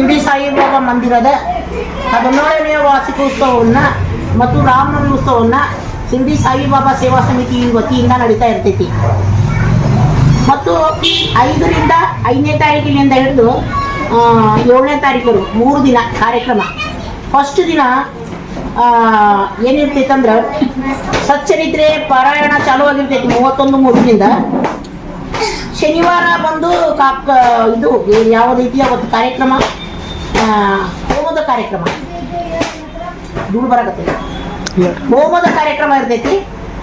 ಶಿರ್ಡಿ ಸಾಯಿಬಾಬಾ ಮಂದಿರದ ಹದಿನೇಳನೆಯ ವಾರ್ಷಿಕೋತ್ಸವವನ್ನು ಮತ್ತು ರಾಮನವಮಿ ಉತ್ಸವವನ್ನು ಶಿರ್ಡಿ ಸಾಯಿಬಾಬಾ ಸೇವಾ ಸಮಿತಿ ವತಿಯಿಂದ ನಡೀತಾ ಇರ್ತೈತಿ. ಮತ್ತು ಐದರಿಂದ ಐದನೇ ತಾರೀಕಿನಿಂದ ಹಿಡಿದು ಏಳನೇ ತಾರೀಕು ಮೂರು ದಿನ ಕಾರ್ಯಕ್ರಮ. ಫಸ್ಟ್ ದಿನ ಆ, ಏನಿರ್ತೈತೆ ಅಂದ್ರೆ ಸಚ್ಚರಿತ್ರೆ ಪಾರಾಯಣ ಚಾಲು ಆಗಿರ್ತೈತಿ ಮೂವತ್ತೊಂದು ಮೂರರಿಂದ. ಶನಿವಾರ ಬಂದು ಕಾಕ ಇದು ಯಾವ ರೀತಿಯ ಒಂದು ಕಾರ್ಯಕ್ರಮ? ಹೋಮದ ಕಾರ್ಯಕ್ರಮ. ಧೂಳು ಬರಕತ್ತೆ. ಹೋಮದ ಕಾರ್ಯಕ್ರಮ ಇರ್ತೈತಿ.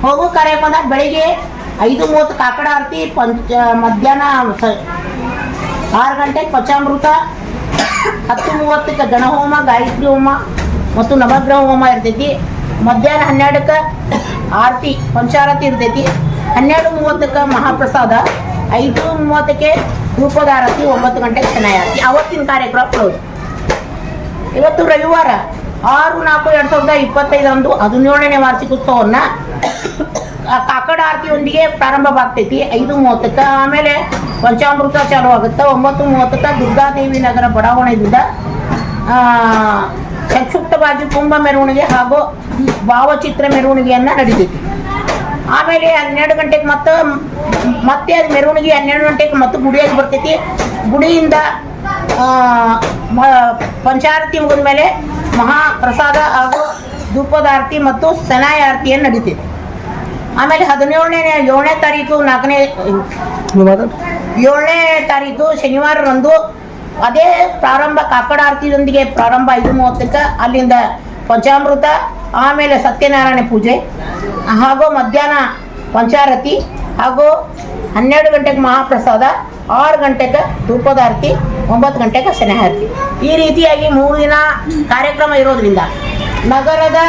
ಹೋಗೋ ಕಾರ್ಯಕ್ರಮದಾಗ ಬೆಳಿಗ್ಗೆ ಐದು ಮೂವತ್ತು ಕಾಕಡ ಆರತಿ, ಪಂಚ, ಮಧ್ಯಾಹ್ನ ಆರು ಗಂಟೆಗೆ ಪಂಚಾಮೃತ, ಹತ್ತು ಮೂವತ್ತಕ್ಕೆ ಗಣಹೋಮ ಗಾಯತ್ರಿ ಹೋಮ ಮತ್ತು ನವಗ್ರಹ ಹೋಮ ಇರ್ತೈತಿ. ಮಧ್ಯಾಹ್ನ ಹನ್ನೆರಡಕ್ಕೆ ಆರತಿ, ಪಂಚಾರತಿ ಇರ್ತೈತಿ. ಹನ್ನೆರಡು ಮೂವತ್ತಕ್ಕೆ ಮಹಾಪ್ರಸಾದ, ಐದು ಮೂವತ್ತಕ್ಕೆ ಧೂಪದ ಆರತಿ, ಒಂಬತ್ತು ಗಂಟೆಗೆ ಚೆನ್ನಾಗಿ ಆರತಿ ಅವತ್ತಿನ ಕಾರ್ಯಕ್ರಮ ಕ್ಲೋಸ್ ಇವತ್ತು ರವಿವಾರ ಆರು ನಾಲ್ಕು ಎರಡ್ ಸಾವಿರದ ಇಪ್ಪತ್ತೈದರಂದು ಹದಿನೇಳನೇ ವಾರ್ಷಿಕೋತ್ಸವನ್ನ, ಆ, ಕಾಕಡ ಆರತಿಯೊಂದಿಗೆ ಪ್ರಾರಂಭವಾಗ್ತೈತಿ. ಐದು ಮೂವತ್ತಕ್ಕೆ, ಆಮೇಲೆ ಪಂಚಾಮೃತ ಚಾಲು ಆಗುತ್ತೆ ಒಂಬತ್ತು ಮೂವತ್ತಕ್ಕೆ ದುರ್ಗಾದೇವಿ ನಗರ ಬಡಾವಣೆಯಿಂದ ಸಂಕ್ಷಿಪ್ತವಾಗಿ ಕುಂಭ ಮೆರವಣಿಗೆ ಹಾಗೂ ಭಾವಚಿತ್ರ ಮೆರವಣಿಗೆಯನ್ನ ನಡೀತೈತಿ. ಆಮೇಲೆ ಹನ್ನೆರಡು ಗಂಟೆಗೆ ಮತ್ತೆ ಮತ್ತೆ ಅದು ಮೆರವಣಿಗೆ ಹನ್ನೆರಡು ಗಂಟೆಗೆ ಮತ್ತೆ ಗುಡಿಯಾಗಿ ಬರ್ತೈತಿ. ಗುಡಿಯಿಂದ ಪಂಚಾರತಿ ಮುಗಿದ ಮೇಲೆ ಮಹಾಪ್ರಸಾದ ಹಾಗೂ ಧೂಪದ ಆರತಿ ಮತ್ತು ಸೆನಾಯ ಆರತಿಯನ್ನು ನಡೀತಿದೆ ಆಮೇಲೆ ಹದಿನೇಳನೇ, ಏಳನೇ ತಾರೀಕು ನಾಲ್ಕನೇ, ಏಳನೇ ತಾರೀಕು ಶನಿವಾರರಂದು ಅದೇ ಪ್ರಾರಂಭ ಕಾಕಡ ಆರತಿಯೊಂದಿಗೆ ಪ್ರಾರಂಭ ಐದು ಮೂವತ್ತಕ್ಕೆ ಅಲ್ಲಿಂದ ಪಂಚಾಮೃತ, ಆಮೇಲೆ ಸತ್ಯನಾರಾಯಣ ಪೂಜೆ, ಹಾಗೂ ಮಧ್ಯಾಹ್ನ ಪಂಚಾರತಿ ಹಾಗೂ ಹನ್ನೆರಡು ಗಂಟೆಗೆ ಮಹಾಪ್ರಸಾದ, ಆರು ಗಂಟೆಗೆ ಧೂಪದ ಆರತಿ ಒಂಬತ್ತು ಗಂಟೆಗೆ ಆರತಿ. ಈ ರೀತಿಯಾಗಿ ಮೂರು ದಿನ ಕಾರ್ಯಕ್ರಮ ಇರೋದ್ರಿಂದ ನಗರದ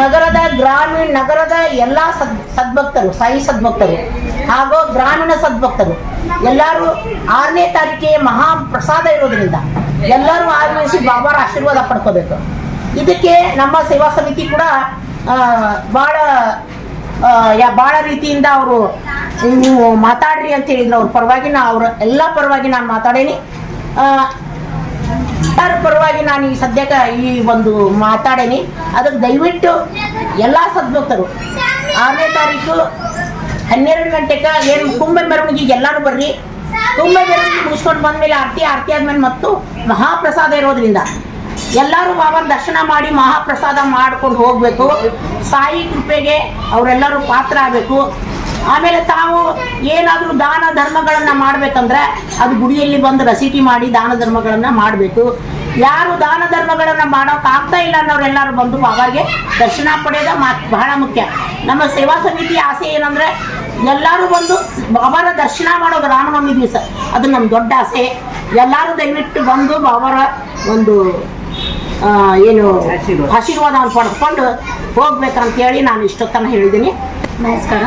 ನಗರದ ಗ್ರಾಮೀಣ, ನಗರದ ಎಲ್ಲ ಸದ್, ಸದ್ಭಕ್ತರು, ಸಾಯಿ ಸದ್ಭಕ್ತರು ಹಾಗೂ ಗ್ರಾಮೀಣ ಸದ್ಭಕ್ತರು, ಎಲ್ಲರೂ ಆರನೇ ತಾರೀಕಿಗೆ ಮಹಾ ಪ್ರಸಾದ ಇರೋದ್ರಿಂದ ಎಲ್ಲರೂ ಆಗಮಿಸಿ ಬಾಬಾರ ಆಶೀರ್ವಾದ ಪಡ್ಕೋಬೇಕು. ಇದಕ್ಕೆ ನಮ್ಮ ಸೇವಾ ಸಮಿತಿ ಕೂಡ ಭಾಳ ಭಾಳ ರೀತಿಯಿಂದ ಅವರು ನೀವು ಮಾತಾಡ್ರಿ ಅಂತ ಹೇಳಿದ್ರು ಅವ್ರ ಪರವಾಗಿ ನಾ ಅವ್ರ ಎಲ್ಲ ಪರವಾಗಿ ನಾನು ಮಾತಾಡೇನಿ. ಎಲ್ಲರ ಪರವಾಗಿ ನಾನು ಈ ಸದ್ಯಕ್ಕೆ ಈ ಒಂದು ಮಾತಾಡೇನಿ. ಅದಕ್ಕೆ ದಯವಿಟ್ಟು ಎಲ್ಲ ಸದ್ಭಕ್ತರು, ಆರನೇ ತಾರೀಕು ಹನ್ನೆರಡು ಗಂಟೆಗೆ ಏನು ಕುಂಭ ಮೆರವಣಿಗೆಗೆ ಎಲ್ಲರೂ ಬರ್ರಿ. ಕುಂಭ ಮೆರವಣಿಗೆ ಮುಗಿಸ್ಕೊಂಡು ಬಂದ್ಮೇಲೆ ಆರತಿ ಆರತಿ ಆದ್ಮೇಲೆ ಮತ್ತು ಮಹಾಪ್ರಸಾದ ಇರೋದ್ರಿಂದ ಎಲ್ಲರೂ ಬಾಬಾನ ದರ್ಶನ ಮಾಡಿ ಮಹಾಪ್ರಸಾದ ಮಾಡ್ಕೊಂಡು ಹೋಗಬೇಕು. ಸಾಯಿ ಕೃಪೆಗೆ ಅವರೆಲ್ಲರೂ ಪಾತ್ರ ಆಗಬೇಕು. ಆಮೇಲೆ ತಾವು ಏನಾದರೂ ದಾನ ಧರ್ಮಗಳನ್ನು ಮಾಡ್ಬೇಕಂದ್ರೆ ಅದು ಗುಡಿಯಲ್ಲಿ ಬಂದು ರಸೀಟಿ ಮಾಡಿ ದಾನ ಧರ್ಮಗಳನ್ನು ಮಾಡಬೇಕು. ಯಾರು ದಾನ ಧರ್ಮಗಳನ್ನು ಮಾಡೋಕೆ ಆಗ್ತಾ ಇಲ್ಲ ಅನ್ನೋರೆಲ್ಲರೂ ಬಂದು ಬಾಬಾಗೆ ದರ್ಶನ ಪಡೆಯೋದು ಮಾತು ಬಹಳ ಮುಖ್ಯ. ನಮ್ಮ ಸೇವಾ ಸಮಿತಿ ಆಸೆ ಏನಂದ್ರೆ ಎಲ್ಲರೂ ಬಂದು ಬಾಬಾರ ದರ್ಶನ ಮಾಡೋದು ರಾಮನವಮಿ ದಿವಸ. ಅದು ನಮ್ಮ ದೊಡ್ಡ ಆಸೆ. ಎಲ್ಲರೂ ದಯವಿಟ್ಟು ಬಂದು ಬಾಬಾರ ಒಂದು ಆ, ಏನು ಆಶೀರ್ವಾದವನ್ನು ಪಡೆದುಕೊಂಡು ಹೋಗ್ಬೇಕಂತೇಳಿ ನಾನು ಇಷ್ಟೊತ್ತನ ಹೇಳಿದ್ದೀನಿ. ನಮಸ್ಕಾರ.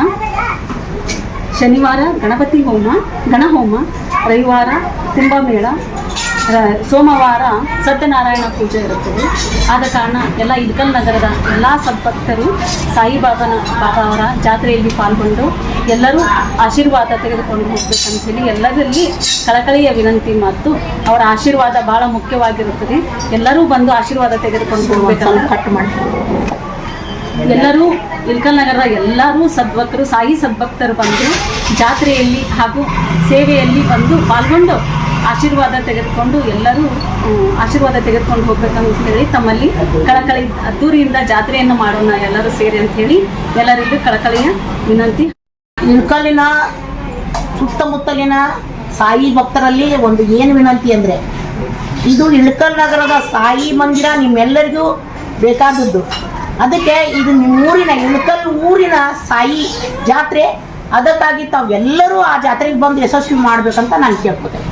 ಶನಿವಾರ ಗಣಪತಿ ಹೋಮ, ಗಣಹೋಮ, ರವಿವಾರ ಕುಂಭಮೇಳ ಸೋಮವಾರ ಸತ್ಯನಾರಾಯಣ ಪೂಜೆ ಇರುತ್ತದೆ. ಆದ ಕಾರಣ ಎಲ್ಲ ಇದ್ಕಲ್ ನಗರದ ಎಲ್ಲ ಸದ್ಭಕ್ತರು ಸಾಯಿಬಾಬನ ಬಾಬಾ ಅವರ ಜಾತ್ರೆಯಲ್ಲಿ ಪಾಲ್ಗೊಂಡು ಎಲ್ಲರೂ ಆಶೀರ್ವಾದ ತೆಗೆದುಕೊಂಡು ಹೋಗ್ಬೇಕಂತೇಳಿ ಎಲ್ಲರಲ್ಲಿ ಕಳಕಳಿಯ ವಿನಂತಿ ಮತ್ತು ಅವರ ಆಶೀರ್ವಾದ ಬಹಳ ಮುಖ್ಯವಾಗಿರುತ್ತದೆ. ಎಲ್ಲರೂ ಬಂದು ಆಶೀರ್ವಾದ ತೆಗೆದುಕೊಂಡು ಹೋಗ್ಬೇಕಂತ ಕಟ್ ಮಾಡಿ ಎಲ್ಲರೂ ಇಲ್ಕಲ್ ನಗರದ ಎಲ್ಲರೂ ಸದ್ಭಕ್ತರು, ಸಾಯಿ ಸದ್ಭಕ್ತರು ಬಂದು ಜಾತ್ರೆಯಲ್ಲಿ ಹಾಗೂ ಸೇವೆಯಲ್ಲಿ ಬಂದು ಪಾಲ್ಗೊಂಡು ಆಶೀರ್ವಾದ ತೆಗೆದುಕೊಂಡು ಎಲ್ಲರೂ ಆಶೀರ್ವಾದ ತೆಗೆದುಕೊಂಡು ಹೋಗ್ಬೇಕಂತ ಹೇಳಿ ತಮ್ಮಲ್ಲಿ ಕಳಕಳಿ ಅದ್ದೂರಿಯಿಂದ ಜಾತ್ರೆಯನ್ನು ಮಾಡೋಣ ಎಲ್ಲರೂ ಸೇರಿ ಅಂತ ಹೇಳಿ ಎಲ್ಲರಿಗೂ ಕಳಕಳಿಯ ವಿನಂತಿ. ಇಳ್ಕಲಿನ ಸುತ್ತಮುತ್ತಲಿನ ಸಾಯಿ ಭಕ್ತರಲ್ಲಿ ಒಂದು ಏನು ವಿನಂತಿ ಅಂದರೆ, ಇದು ಇಳ್ಕಲ್ ನಗರದ ಸಾಯಿ ಮಂದಿರ ನಿಮ್ಮೆಲ್ಲರಿಗೂ ಬೇಕಾದದ್ದು. ಅದಕ್ಕೆ ಇದು ನಿಮ್ಮೂರಿನ ಇಳಕಲ್ ಊರಿನ ಸಾಯಿ ಜಾತ್ರೆ, ಅದಕ್ಕಾಗಿ ತಾವೆಲ್ಲರೂ ಆ ಜಾತ್ರೆಗೆ ಬಂದು ಯಶಸ್ವಿ ಮಾಡ್ಬೇಕಂತ ನಾನು ಕೇಳ್ಕೊತೇನೆ.